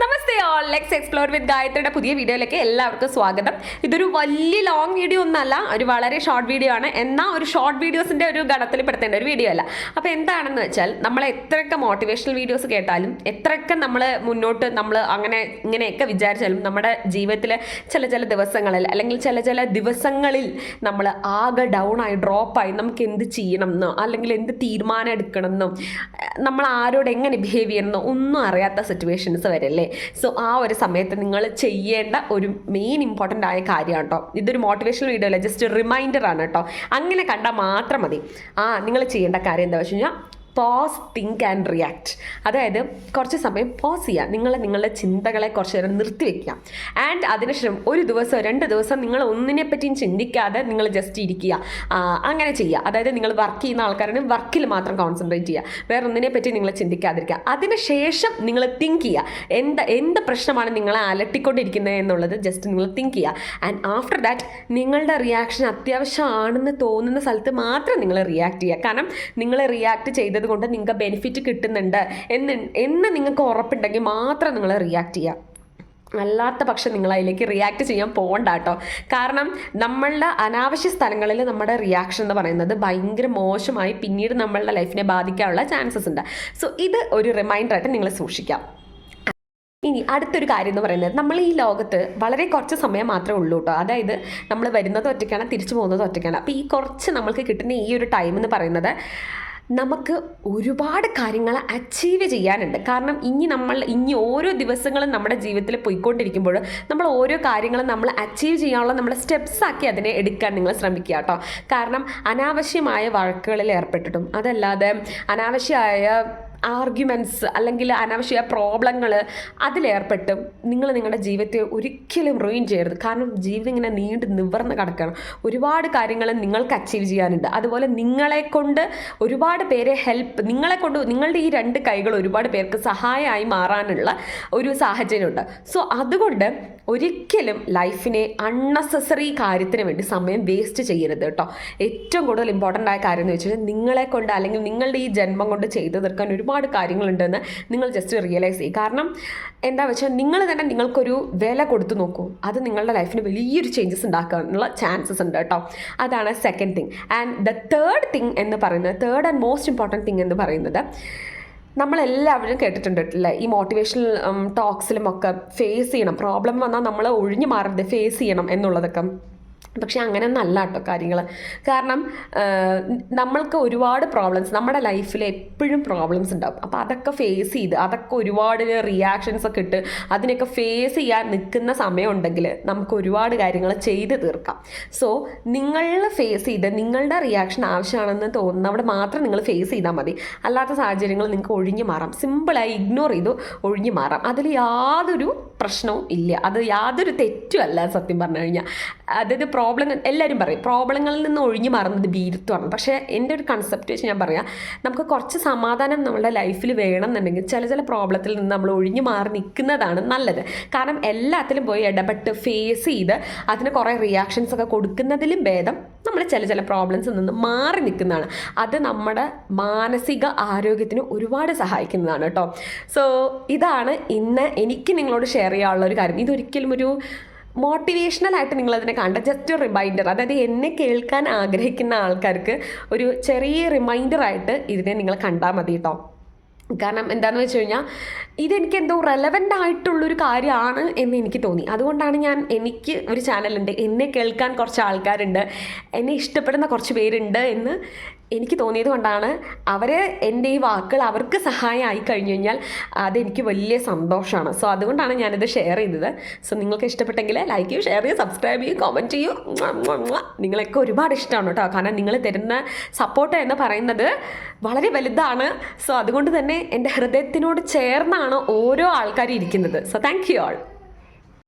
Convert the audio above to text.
Namaste all let's explore with ഗായത്രിയുടെ പുതിയ വീഡിയോയിലേക്ക് എല്ലാവർക്കും സ്വാഗതം. ഇതൊരു വലിയ ലോങ് വീഡിയോ ഒന്നല്ല ഒരു വളരെ ഷോർട്ട് വീഡിയോ ആണ്. എന്നാൽ ഒരു ഷോർട്ട് വീഡിയോസിന്റെ ഒരു ഗണത്തിൽ പെടുത്തേണ്ട ഒരു വീഡിയോ അല്ല. അപ്പോൾ എന്താണെന്ന് വെച്ചാൽ നമ്മൾ എത്രയൊക്കെ മോട്ടിവേഷണൽ വീഡിയോസ് കേട്ടാലും എത്രയൊക്കെ നമ്മൾ മുന്നോട്ട് നമ്മൾ അങ്ങനെ ഇങ്ങനെയൊക്കെ വിചാരിച്ചാലും നമ്മുടെ ജീവിതത്തിലെ ചില ചില ദിവസങ്ങളിൽ അല്ലെങ്കിൽ ചില ചില ദിവസങ്ങളിൽ നമ്മൾ ആകെ ഡൗൺ ആയി ഡ്രോപ്പായി നമുക്ക് എന്ത് ചെയ്യണം എന്നോ അല്ലെങ്കിൽ എന്ത് തീരുമാനം എടുക്കണം എന്നോ നമ്മൾ ആരോട് എങ്ങനെ ബിഹേവ് ചെയ്യണം എന്നോ ഒന്നും അറിയാത്ത സിറ്റുവേഷൻസ് വരല്ലേ സോ ആ ഒരു സമയത്ത് നിങ്ങൾ ചെയ്യേണ്ട ഒരു മെയിൻ ഇമ്പോർട്ടന്റ് ആയ കാര്യമാണ് കേട്ടോ ഇതൊരു മോട്ടിവേഷണൽ വീഡിയോ അല്ല? ജസ്റ്റ് റിമൈൻഡർ ആണ് കേട്ടോ അങ്ങനെ കണ്ടാൽ മാത്രം മതി. ആ നിങ്ങൾ ചെയ്യേണ്ട കാര്യം എന്താ വെച്ച് കഴിഞ്ഞാൽ പോസ് തിങ്ക് ആൻഡ് റിയാക്ട് അതായത് കുറച്ച് സമയം പോസ് ചെയ്യുക നിങ്ങൾ നിങ്ങളുടെ ചിന്തകളെ കുറച്ച് നേരം നിർത്തിവെക്കുക ആൻഡ് അതിനുശേഷം ഒരു ദിവസം രണ്ട് ദിവസം നിങ്ങൾ ഒന്നിനെ പറ്റിയും ചിന്തിക്കാതെ നിങ്ങൾ ജസ്റ്റ് ഇരിക്കുക. അങ്ങനെ ചെയ്യുക. അതായത് നിങ്ങൾ വർക്ക് ചെയ്യുന്ന ആൾക്കാരാണ് വർക്കിൽ മാത്രം കോൺസെൻട്രേറ്റ് ചെയ്യുക. വേറെ ഒന്നിനെ പറ്റി നിങ്ങൾ ചിന്തിക്കാതിരിക്കുക. അതിനുശേഷം നിങ്ങൾ തിങ്ക് ചെയ്യുക. എന്ത് എന്ത് പ്രശ്നമാണ് നിങ്ങളെ അലട്ടിക്കൊണ്ടിരിക്കുന്നത് എന്നുള്ളത് ജസ്റ്റ് നിങ്ങൾ തിങ്ക് ചെയ്യുക. ആൻഡ് ആഫ്റ്റർ ദാറ്റ് നിങ്ങളുടെ റിയാക്ഷൻ അത്യാവശ്യമാണെന്ന് തോന്നുന്ന സ്ഥലത്ത് മാത്രം നിങ്ങൾ റിയാക്ട് ചെയ്യുക. കാരണം നിങ്ങൾ റിയാക്ട് ചെയ്തത് കൊണ്ട് നിങ്ങൾക്ക് ബെനിഫിറ്റ് കിട്ടുന്നുണ്ട്. എന്ന് എന്ന് നിങ്ങൾക്ക് ഉറപ്പുണ്ടെങ്കിൽ മാത്രം നിങ്ങൾ റിയാക്ട് ചെയ്യുക. അല്ലാത്ത പക്ഷം നിങ്ങൾ അതിലേക്ക് റിയാക്ട് ചെയ്യാൻ പോകണ്ട കേട്ടോ. കാരണം നമ്മളുടെ അനാവശ്യ സ്ഥലങ്ങളിൽ നമ്മുടെ റിയാക്ഷൻ എന്ന് പറയുന്നത് ഭയങ്കര മോശമായി പിന്നീട് നമ്മളുടെ ലൈഫിനെ ബാധിക്കാനുള്ള ചാൻസസ് ഉണ്ട്. സോ ഇത് ഒരു റിമൈൻഡറായിട്ട് നിങ്ങൾ സൂക്ഷിക്കാം. ഇനി അടുത്തൊരു കാര്യം എന്ന് പറയുന്നത് നമ്മൾ ഈ ലോകത്ത് വളരെ കുറച്ച് സമയം മാത്രമേ ഉള്ളൂ കേട്ടോ. അതായത് നമ്മൾ വരുന്നത് ഒറ്റയ്ക്കാണ് തിരിച്ചു പോകുന്നത് ഒറ്റയ്ക്കാണ്. അപ്പോൾ ഈ കുറച്ച് നമ്മൾക്ക് കിട്ടുന്ന ഈ ഒരു ടൈം എന്ന് പറയുന്നത് നമുക്ക് ഒരുപാട് കാര്യങ്ങൾ അച്ചീവ് ചെയ്യാനുണ്ട്. കാരണം ഇനി നമ്മൾ ഇനി ഓരോ ദിവസങ്ങളും നമ്മുടെ ജീവിതത്തിൽ പോയിക്കൊണ്ടിരിക്കുമ്പോൾ നമ്മൾ ഓരോ കാര്യങ്ങളും നമ്മൾ അച്ചീവ് ചെയ്യാനുള്ള നമ്മുടെ സ്റ്റെപ്സ് ആക്കി അതിനെ എടുക്കാൻ നിങ്ങൾ ശ്രമിക്കുക കേട്ടോ. കാരണം അനാവശ്യമായ വഴക്കുകളിൽ ഏർപ്പെട്ടിട്ടും അതല്ലാതെ അനാവശ്യമായ ആർഗ്യുമെന്റ്സ് അല്ലെങ്കിൽ അനാവശ്യ പ്രോബ്ലങ്ങൾ അതിലേർപ്പെട്ട് നിങ്ങൾ നിങ്ങളുടെ ജീവിതത്തെ ഒരിക്കലും റൂയിൻ ചെയ്യരുത്. കാരണം ജീവിതം ഇങ്ങനെ നീണ്ട് നിവർന്ന് കിടക്കണം. ഒരുപാട് കാര്യങ്ങൾ നിങ്ങൾക്ക് അച്ചീവ് ചെയ്യാനുണ്ട്. അതുപോലെ നിങ്ങളെ കൊണ്ട് ഒരുപാട് പേരെ ഹെൽപ്പ് നിങ്ങളെ കൊണ്ട് നിങ്ങളുടെ ഈ രണ്ട് കൈകൾ ഒരുപാട് പേർക്ക് സഹായമായി മാറാനുള്ള ഒരു സാഹചര്യമുണ്ട്. സോ അതുകൊണ്ട് ഒരിക്കലും ലൈഫിനെ അൺനെസസറി കാര്യത്തിന് വേണ്ടി സമയം വേസ്റ്റ് ചെയ്യരുത് കേട്ടോ. ഏറ്റവും കൂടുതൽ ഇമ്പോർട്ടന്റ് ആയ കാര്യം എന്ന് വെച്ചാൽ നിങ്ങളെ കൊണ്ട് അല്ലെങ്കിൽ നിങ്ങളുടെ ഈ ജന്മം കൊണ്ട് ചെയ്തു തീർക്കാൻ ഒരുപാട് കാര്യങ്ങളുണ്ടെന്ന് നിങ്ങൾ ജസ്റ്റ് റിയലൈസ് ചെയ്യും. കാരണം എന്താ വെച്ചാൽ നിങ്ങൾ തന്നെ നിങ്ങൾക്കൊരു വില കൊടുത്തു നോക്കൂ. അത് നിങ്ങളുടെ ലൈഫിന് വലിയൊരു ചേഞ്ചസ് ഉണ്ടാക്കാനുള്ള ചാൻസസ് ഉണ്ട് കേട്ടോ. അതാണ് second thing and the third thing എന്ന് പറയുന്നത് third and most important thing എന്ന് പറയുന്നത് നമ്മളെല്ലാവരും കേട്ടിട്ടുണ്ട് അല്ലേ ഈ മോട്ടിവേഷണൽ ടോക്സിലും ഒക്കെ ഫേസ് ചെയ്യണം. പ്രോബ്ലം വന്നാൽ നമ്മൾ ഒഴിഞ്ഞു മാറരുത്. ഫേസ് ചെയ്യണം എന്നുള്ളതൊക്കെ. പക്ഷെ അങ്ങനെയൊന്നും അല്ല കേട്ടോ കാര്യങ്ങൾ കാരണം നമ്മൾക്ക് ഒരുപാട് പ്രോബ്ലംസ് നമ്മുടെ ലൈഫിൽ എപ്പോഴും പ്രോബ്ലംസ് ഉണ്ടാവും. അപ്പോൾ അതൊക്കെ ഫേസ് ചെയ്ത് അതൊക്കെ ഒരുപാട് റിയാക്ഷൻസ് ഒക്കെ ഇട്ട് അതിനൊക്കെ ഫേസ് ചെയ്യാൻ നിൽക്കുന്ന സമയമുണ്ടെങ്കിൽ നമുക്ക് ഒരുപാട് കാര്യങ്ങൾ ചെയ്ത് തീർക്കാം. സോ നിങ്ങൾ ഫേസ് ചെയ്ത് നിങ്ങളുടെ റിയാക്ഷൻ ആവശ്യമാണെന്ന് തോന്നുന്ന അവിടെ മാത്രം നിങ്ങൾ ഫേസ് ചെയ്താൽ മതി. അല്ലാത്ത സാഹചര്യങ്ങൾ നിങ്ങൾക്ക് ഒഴിഞ്ഞു മാറാം. സിമ്പിളായി ഇഗ്നോർ ചെയ്തു ഒഴിഞ്ഞു മാറാം. അതിൽ യാതൊരു പ്രശ്നവും ഇല്ല. അത് യാതൊരു തെറ്റുമല്ല സത്യം പറഞ്ഞു കഴിഞ്ഞാൽ അതായത് പ്രോബ്ലം എല്ലാവരും പറയും. പ്രോബ്ലങ്ങളിൽ നിന്ന് ഒഴിഞ്ഞു മാറുന്നത് ഭീരുത്വമാണ് പക്ഷേ എന്റെ ഒരു കൺസെപ്റ്റ് വെച്ച് ഞാൻ പറയാം. നമുക്ക് കുറച്ച് സമാധാനം നമ്മുടെ ലൈഫിൽ വേണം എന്നുണ്ടെങ്കിൽ ചില ചില പ്രോബ്ലത്തിൽ നിന്ന് നമ്മൾ ഒഴിഞ്ഞു മാറി നിൽക്കുന്നതാണ് നല്ലത്. കാരണം എല്ലാത്തിലും പോയി ഇടപെട്ട് ഫേസ് ചെയ്ത് അതിന് കുറേ റിയാക്ഷൻസ് ഒക്കെ കൊടുക്കുന്നതിലും ഭേദം നമ്മൾ ചില ചില പ്രോബ്ലംസിൽ നിന്ന് മാറി നിൽക്കുന്നതാണ്. അത് നമ്മുടെ മാനസിക ആരോഗ്യത്തിന് ഒരുപാട് സഹായിക്കുന്നതാണ് കേട്ടോ. സോ ഇതാണ് ഇന്ന് എനിക്ക് നിങ്ങളോട് ഷെയർ ചെയ്യാനുള്ള ഒരു കാര്യം. ഇതൊരിക്കലും ഒരു മോട്ടിവേഷണൽ ആയിട്ട് നിങ്ങൾ അതിനെ കണ്ട ജസ്റ്റ് ഒരു റിമൈൻഡർ അതായത് എന്നെ കേൾക്കാൻ ആഗ്രഹിക്കുന്ന ആൾക്കാർക്ക് ഒരു ചെറിയ റിമൈൻഡറായിട്ട് ഇതിനെ നിങ്ങൾ കണ്ടാൽ മതി കേട്ടോ കാരണം എന്താണെന്ന് വെച്ച് കഴിഞ്ഞാൽ ഇതെനിക്ക് എന്തോ റെലവന്റ് ആയിട്ടുള്ളൊരു കാര്യമാണ് എന്ന് എനിക്ക് തോന്നി. അതുകൊണ്ടാണ് ഞാൻ എനിക്ക് ഒരു ചാനലുണ്ട് എന്നെ കേൾക്കാൻ കുറച്ച് ആൾക്കാരുണ്ട്. എന്നെ ഇഷ്ടപ്പെടുന്ന കുറച്ച് പേരുണ്ട് എന്ന് എനിക്ക് തോന്നിയത് കൊണ്ടാണ് അവർ എന്റെ ഈ വാക്കുകൾ അവർക്ക് സഹായമായി കഴിഞ്ഞു കഴിഞ്ഞാൽ അതെനിക്ക് വലിയ സന്തോഷമാണ്. സോ അതുകൊണ്ടാണ് ഞാനിത് ഷെയർ ചെയ്തത് സോ നിങ്ങൾക്ക് ഇഷ്ടപ്പെട്ടെങ്കിൽ ലൈക്ക് ചെയ്യൂ ഷെയർ ചെയ്യൂ സബ്സ്ക്രൈബ് ചെയ്യൂ കോമന്റ് ചെയ്യൂ. നിങ്ങളൊക്കെ ഒരുപാട് ഇഷ്ടമാണ് കേട്ടോ. കാരണം നിങ്ങൾ തരുന്ന സപ്പോർട്ട് എന്ന് പറയുന്നത് വളരെ വലുതാണ്. സോ അതുകൊണ്ട് തന്നെ എന്റെ ഹൃദയത്തിനോട് ചേർന്നാണ് ഓരോ ആൾക്കാരും ഇരിക്കുന്നത്. So thank you all